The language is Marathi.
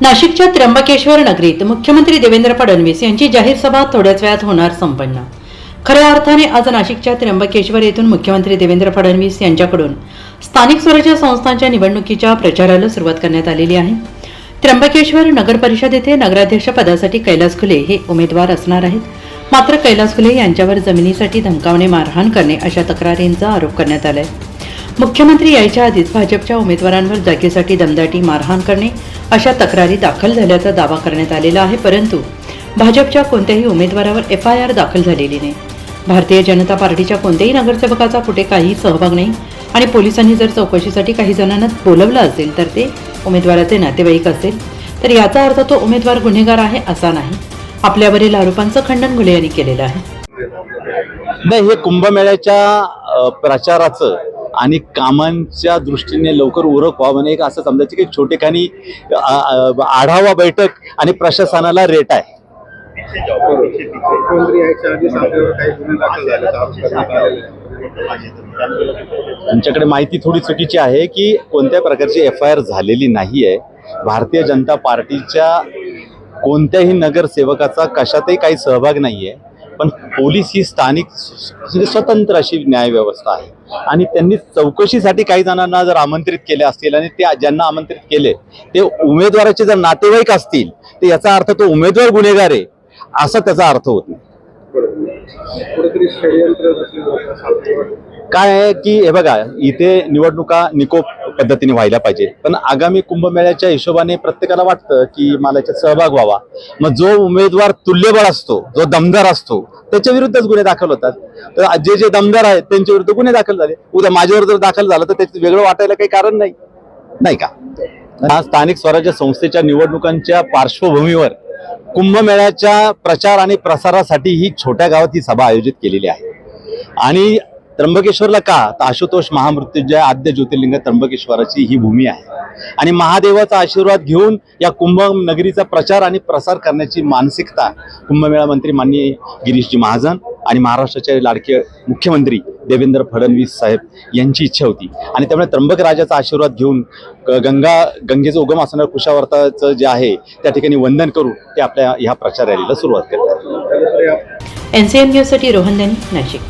नाशिकच्या त्र्यंबकेश्वर नगरीत मुख्यमंत्री देवेंद्र फडणवीस यांची जाहीर सभा थोड्याच वेळात होणार संपन्न. खऱ्या अर्थाने आज नाशिकच्या त्र्यंबकेश्वर येथून मुख्यमंत्री देवेंद्र फडणवीस यांच्याकडून स्थानिक स्वराज्य संस्थांच्या निवडणुकीच्या प्रचाराला सुरुवात करण्यात आलेली आहे. त्र्यंबकेश्वर नगर परिषद येथे नगराध्यक्ष पदासाठी कैलास खुले हे उमेदवार असणार आहेत. मात्र कैलास खुले यांच्यावर जमिनीसाठी धमकावणे मारहाण करणे अशा तक्रारींचा आरोप करण्यात आलाय. मुख्यमंत्री यायच्या आधीच भाजपच्या उमेदवारांवर जागेसाठी दमदाटी मारहाण करणे अशा तक्रारी दाखल झाल्याचा दावा करण्यात आलेला आहे परंतु भाजपच्या कोणत्याही उमेदवारावर एफ आय आर दाखल झालेली नाही. भारतीय जनता पार्टीच्या कोणत्याही नगरसेवकाचा कुठे काही सहभाग नाही आणि पोलिसांनी जर चौकशीसाठी काही जणांना बोलवलं असेल तर ते उमेदवाराचे नातेवाईक असेल तर याचा अर्थ तो उमेदवार गुन्हेगार आहे असा नाही. आपल्यावरील आरोपांचं खंडन घुले यांनी केलेलं आहे. नाही हे कुंभमेळ्याच्या प्रचाराचं आणि कामांच्या दृष्टीने लवकर उरक व्हावं नाही एक असं समजायचं की छोटेखानी आढावा बैठक आणि प्रशासनाला रेट आहे. त्यांच्याकडे माहिती थोडी चुकीची आहे की कोणत्या प्रकारची एफ आय आर झालेली नाही आहे भारतीय जनता पार्टीच्या कोणत्याही नगरसेवकाचा कशातही काही सहभाग नाही आहे पण पोलीस ही स्थानिक म्हणजे स्वतंत्र अशी न्याय व्यवस्था आहे आणि त्यांनी चौकशीसाठी काही जणांना जर आमंत्रित केले असतील आणि ते ज्यांना आमंत्रित केले ते उमेदवाराचे जर नातेवाईक असतील तर याचा अर्थ तो उमेदवार गुन्हेगार आहे असा त्याचा अर्थ होत नाही. काय आहे की हे बघा इथे निवडणुका निकोप पद्धतीने व्हायला पाहिजे. पण आगामी कुंभमेळ्याच्या हिशोबाने प्रत्येकाला वाटतं की मला याच्यात सहभाग व्हावा. मग जो उमेदवार तुल्यबळ असतो जो दमदार असतो त्याच्या विरुद्धच गुन्हे दाखल होतात. तर जे जे दमदार आहेत त्यांच्या विरुद्ध गुन्हे दाखल झाले. उद्या माझ्यावर जर दाखल झालं तर त्याचं वेगळं वाटायला काही कारण नाही. नाही का? आज स्थानिक स्वराज्य संस्थेच्या निवडणुकांच्या पार्श्वभूमीवर कुंभमेळ्याच्या प्रचार आणि प्रसारासाठी ही छोट्या गावात ही सभा आयोजित केलेली आहे. आणि त्र्यंबकेश्वरला का? तर आशुतोष महामृत्युंजय आद्य ज्योतिर्लिंग त्र्यंबकेश्वराची ही भूमी आहे. आणि महादेवाचा आशीर्वाद घेऊन या कुंभ नगरीचा प्रचार आणि प्रसार करण्याची मानसिकता कुंभमेळा मंत्री माननीय गिरीशजी महाजन आणि महाराष्ट्राचे लाडके मुख्यमंत्री देवेंद्र फडणवीस साहेब यांची इच्छा होती. आणि त्यामुळे त्र्यंबक राजाचा आशीर्वाद घेऊन गंगा गंगेचं उगम असणारं कुशावर्ताचं जे आहे त्या ठिकाणी वंदन करून ते आपल्या ह्या प्रचार रॅलीला सुरुवात करतात. त्यानंतर न्यूजसाठी रोहन नाशिक.